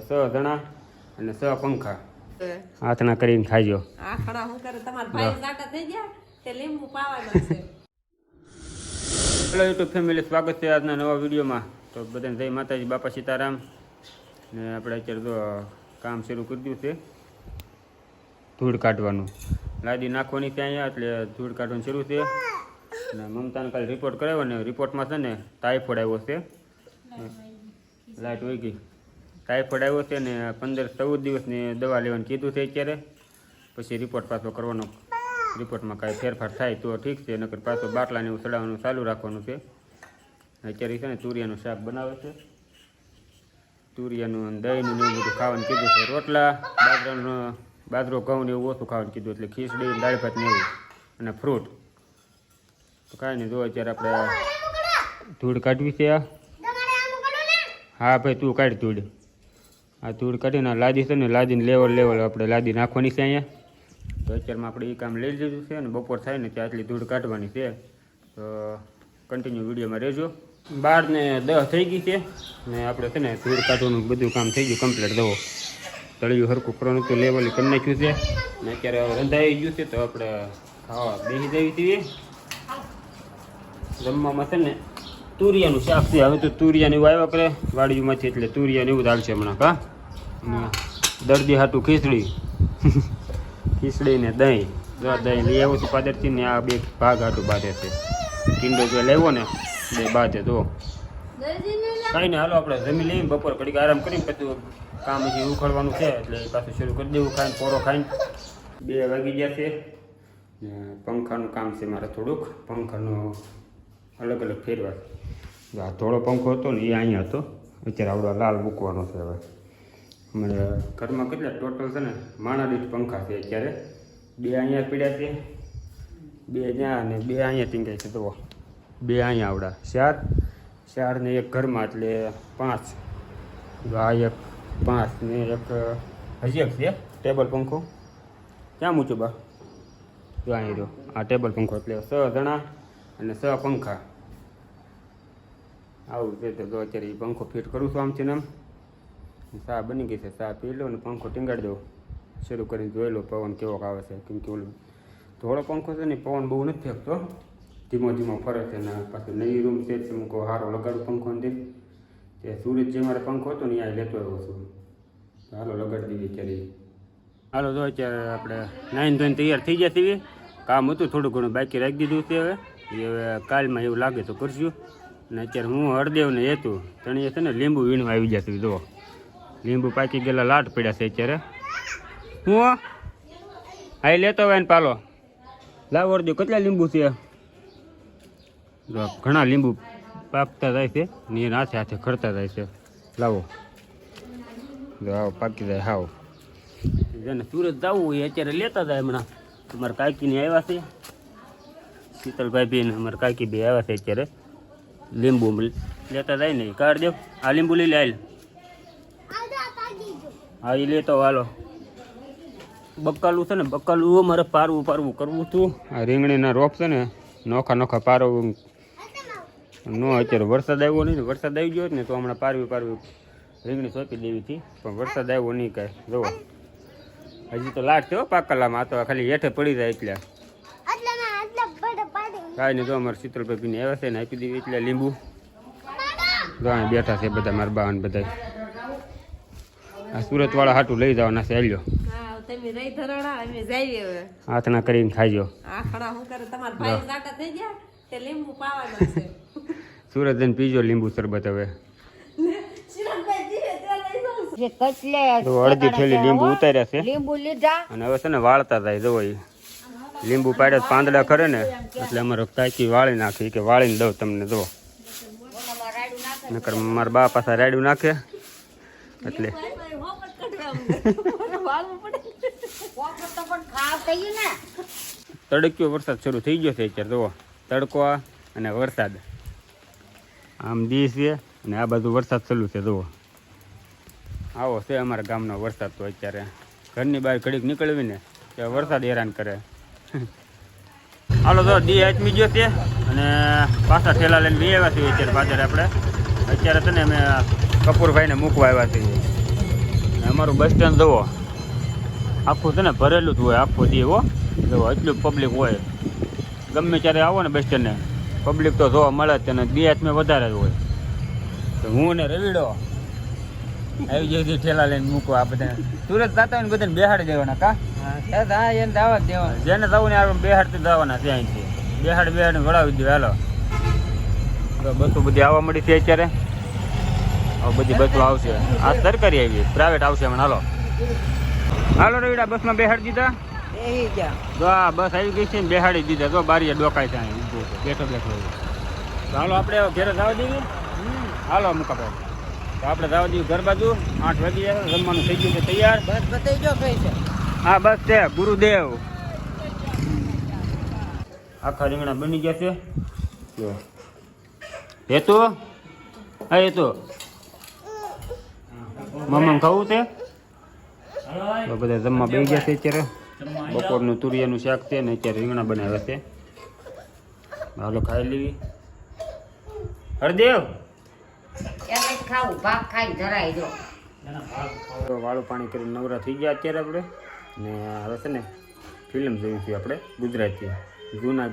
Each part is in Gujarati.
સ જણા અને સ પંખા. હાથના કરીને ખાજો આખડા હું કરે? તમારા ભાઈ જાટા થઈ ગયા? તે લીંબુ પાવાના છે. હેલો યુટ્યુબ ફેમિલી સ્વાગત છે આજના નવા વિડીયોમાં. તો બધાને જય માતાજી બાપા સીતારામ. ને આપણે અત્યારે તો કામ શરૂ કરી દીધું છે. ધૂળ કાઢવાનું. લાદી નાખવાની ત્યાં અહીંયા એટલે ધૂળ કાઢવાનું શરૂ છે. ને મમતાને કાલે રિપોર્ટ કરાવ્યો ને રિપોર્ટમાં છે ને ટાઈફોઇડ આવ્યો છે. લાઇટ વહી ગઈ. ટાઈફોઇડ આવ્યો છે ને પંદર ચૌદ દિવસની દવા લેવાનું કીધું છે અત્યારે. પછી રિપોર્ટ પાછો કરવાનો. રિપોર્ટમાં કાંઈ ફેરફાર થાય તો ઠીક છે, નકર પાછો બાટલાને એવું ચડાવવાનું ચાલુ રાખવાનું છે. અત્યારે છે ને તુરિયાનું શાક બનાવે છે. તુરિયાનું દહીંનું એવું બધું ખાવાનું કીધું છે. રોટલા, બાજરાનો, બાજરો, ઘઉં ને એવું ઓછું ખાવાનું કીધું એટલે ખીચડી દાળ ભાત ને એવું અને ફ્રૂટ તો કાંઈ નહીં, જો અત્યારે આપણે ધૂળ કાઢવી છે હા ભાઈ, તું કાઢ ધૂળ. આ ધૂળ કાઢીને લાદી છે ને, લાદીને લેવલ લેવલ આપણે લાદી નાખવાની છે અહીંયા. તો અત્યારમાં આપણે એ કામ લઈ લીધું છે અને બપોર થાય ને ત્યાં આટલી ધૂળ કાઢવાની છે. તો કન્ટિન્યુ વિડીયોમાં રહેજો. બાર ને દસ થઈ ગઈ છે ને આપણે છે ને ધૂળ કાઢવાનું બધું કામ થઈ ગયું કમ્પ્લીટ દવો તળિયું હરખું કરવાનું તો લેવલ કરી નાખ્યું છે. ને અત્યારે રંધાઈ ગયું છે તો આપણે ખાવા બેસી જવી છીએ. જમવામાં છે ને તુરિયાનું શાક છે. હવે તો તુરિયાને એવું આવ્યા કરે વાડીમાંથી એટલે તુરિયાને એવું જ હાલશે હમણાં. અને દર્દી હાટું ખીચડી. ખીચડી ને દહીં. જો દહીં લઈ આવું છું પાદરથી ને આ બે ભાગ હાટું બાધે છે. કિંડો જો લેવો ને બે બાધે તો કાંઈ ને હાલો આપણે જમી લઈએ બપોર ઘડીક આરામ કરીને પછી કામ હજી ઉખડવાનું છે એટલે પાછું શરૂ કરી દેવું ખાઈને પોરો ખાઈને. બે વાગી ગયા છે. ને પંખાનું કામ છે મારે થોડુંક. પંખાનું અલગ અલગ ફેરવા આ ધોળો પંખો હતો ને એ અહીંયા હતો. અત્યારે આવડો લાલ મૂકવાનો છે હવે. ઘરમાં કેટલા ટોટલ છે ને માણા દીઠ પંખા છે અત્યારે. બે અહીંયા પીડ્યા છે, બે ત્યાં અને બે અહીંયા ટીંગાય છે તો બે અહીંયા આવડા. ચાર ચાર ને એક ઘરમાં એટલે પાંચ. આ એક પાંચ ને એક, હજી એક છે, ટેબલ પંખો. ક્યાં મૂચું બા? જો અહીં રહ્યો. આ ટેબલ પંખો એટલે સ જણા અને સ પંખા. આવું છે તો અત્યારે પંખો ફિટ કરું છું આમ છે ને આમ ચા બની ગઈ છે ચા પી લો અને પંખો ટીંગાડી દો. શરૂ કરીને જોઈ લો પવન કેવો આવે છે, કેમ કે ઓલું થોડો પંખો છે ને, પવન બહુ નથી ફેંકતો. ધીમો ધીમો ફરે છે ને, પાછું નવી રૂમ છે હું મૂકો સારો લગાડું પંખો ને તે સુરત જે મારે પંખો હતો ને ત્યાં લેતો આવ્યો છું. હાલો લગાડી દીધી અત્યારે. હાલો તો અત્યારે આપણે નાઈન ધોઈને તૈયાર થઈ ગયા છીએ. કામ હતું થોડું ઘણું, બાકી રાખી દીધું છે હવે. એ હવે કાલમાં એવું લાગે તો કરશું. અને અત્યારે હું હળદેવ ને હતું, તણીએ છે ને, લીંબુ વીણવા આવી જશે જુઓ. લીંબુ પાકી ગયેલા લાટ પડ્યા છે અત્યારે. હું હા? લેતો હોય ને પાલો. લાવ વળજો કેટલા લીંબુ છે? ઘણા લીંબુ પાકતા જાય છે. ને એના હાથે હાથે ખરતા જાય છે. લાવો. જો આવો પાકી જાય, હાવ. જેને સુરત જવું હોય અત્યારે લેતા જાય હમણાં. અમારા કાકીને આવ્યા છે. શીતલભાઈ બી અમારા કાકી બી આવ્યા છે અત્યારે. લીંબુ લેતા જાય ને. કાઢ દેવ આ લીંબુ લઈ લે, હાલ. હા એ લેતો હાલો. બકાલું છે ને બકાલું મારે પારવું પારવું કરવું હતું. આ રીંગણીના રોપ છે ને, નોખા નોખા પારવું નો, અત્યારે વરસાદ આવ્યો નહીં વરસાદ આવી ગયો ને, તો હમણાં પારવી પારવી રીંગણી સોંપી દેવી હતી. પણ વરસાદ આવ્યો નહીં કાંઈ. જુઓ. હજી તો લાટ હો પાકલામાં આ તો ખાલી હેઠે પડી જાય એટલે. કાંઈ નહીં, જો અમારે શીતળભાઈ પીને આવ્યા છે ને, આપી દેવી એટલે લીંબુ. બેઠા છે બધા, મારા બાવન બધા આ સુરતવાળા હાટું લઈ જવાના છે હાલ્યો. તમે રહી ધરણા અમે જઈએ હવે. હાથના કરીને ખાજો આખડા હું કરે? તમારા ભાઈ જાટા થઈ ગયા? તે લીંબુ પાવાના છે. સુરત જઈને પીજો લીંબુ શરબત હવે. અડધી થેલી લીંબુ ઉતાર્યા છે. લીંબુ લીધા. અને હવે છે ને વાળતા થાય જવો લીંબુ પાડે પાંદડા ખરે ને. એટલે અમારે કાકી વાળી નાખી કે વાળીને દઉં તમને જો. નકર મારા બા પાછા રાડ્યું નાખે. એટલે. તડક્યો વરસાદ શરૂ થઈ ગયો છે અત્યારે, જુઓ. તડકો અને વરસાદ. આમ દી છે અને આ બાજુ વરસાદ ચાલુ છે, જુઓ. આવો છે અમારા ગામનો વરસાદ તો અત્યારે. ઘરની બહાર ઘડીક નીકળવી ને કે વરસાદ હેરાન કરે. હાલો તો દી આચમી ગયો છે અને પાછા ઠેલા લઈને બી આવ્યા છીએ અત્યારે પાછળ આપણે. અત્યારે છે ને અમે કપૂરભાઈને મૂકવા આવ્યા છીએ અમારું બસ સ્ટેન્ડ જુઓ. આખું છે ને ભરેલું જ હોય આખું દી હો. જુઓ એટલું પબ્લિક હોય. ગમે ત્યારે આવો ને બસ સ્ટેન્ડને પબ્લિક તો જોવા મળે જ તેને બે હાથમાં વધારે જ હોય. તો હું ને રવિડો આવી જઈ ઠેલા લઈને મૂકો આ બધા. સુરત જતા હોય ને બધાને બેહાડી દેવાના કા? એને દાવત દેવા જેને જવું ને આપણે બેહાડતી જવાના ત્યાંથી બેહાડ બેહાડ વળાવી દો હાલો. બસો બધી આવવા મળી છે અત્યારે. બધી બસો આવશે. આ સરકારી આવી પ્રાઇવેટ આવશે હમણાં. હાલો. હાલો રવિડા બસમાં બેહાડી દીધા? જો આ બસ આવી ગઈ છે ને બેહાડી દીધા. જો બારીએ ડોકાય ત્યાં ઊભું છે. બેઠો બેઠો. તો હાલો આપણે ઘેરે જવા દેવી હાલો મુકાભાઈ તો આપણે જવા દઈએ ઘર બાજુ. આઠ વાગી રમવાનું થઈ ગયું છે. તૈયાર? બસ બતાવી જો કઈ છે? હા બસ છે. ગુરુદેવ. આખા રીંગણા બની ગયા છે. હેતુ? હા હેતુ. મમ્મા ખાવું છે? બધા જમવા બે ગયા છે અત્યારે. બપોરનું તુરિયાનું શાક છે ને અત્યારે રીંગણા બનાવ્યા છે. હાલો ખાઈ લેવી. હરદેવ! ખાવું ભાગ ખાઈ ધરાઈ દો તો વાળું પાણી કરીને નવરા થઈ ગયા અત્યારે આપણે. ને હવે છે ને ફિલ્મ જોઈ છે આપણે ગુજરાતી. જૂના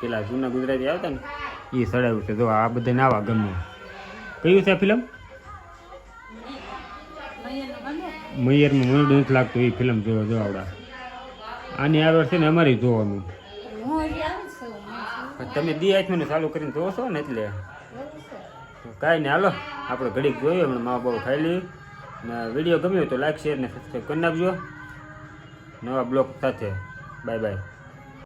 પેલા જૂના ગુજરાતી આવતા ને એ સડાવ્યું છે. જો આ બધા નાવા ગમે કયું છે ફિલ્મ? મૈયરમાં મને નથી લાગતું એ ફિલ્મ જોવા જો આવડા. આની આગળ છે ને અમારી જોવાનું. તમે દી આઠમાં ચાલુ કરીને જોવો છો ને એટલે. કાંઈ નહીં હાલો. આપણે ઘડીક જોઈએ હમણાં મા બાપ ખાઈ લઈએ ને વીડિયો ગમ્યો તો લાઈક શેર ને સબસ્ક્રાઈબ કરી નાખજો. નવા બ્લોગ સાથે. Bye bye.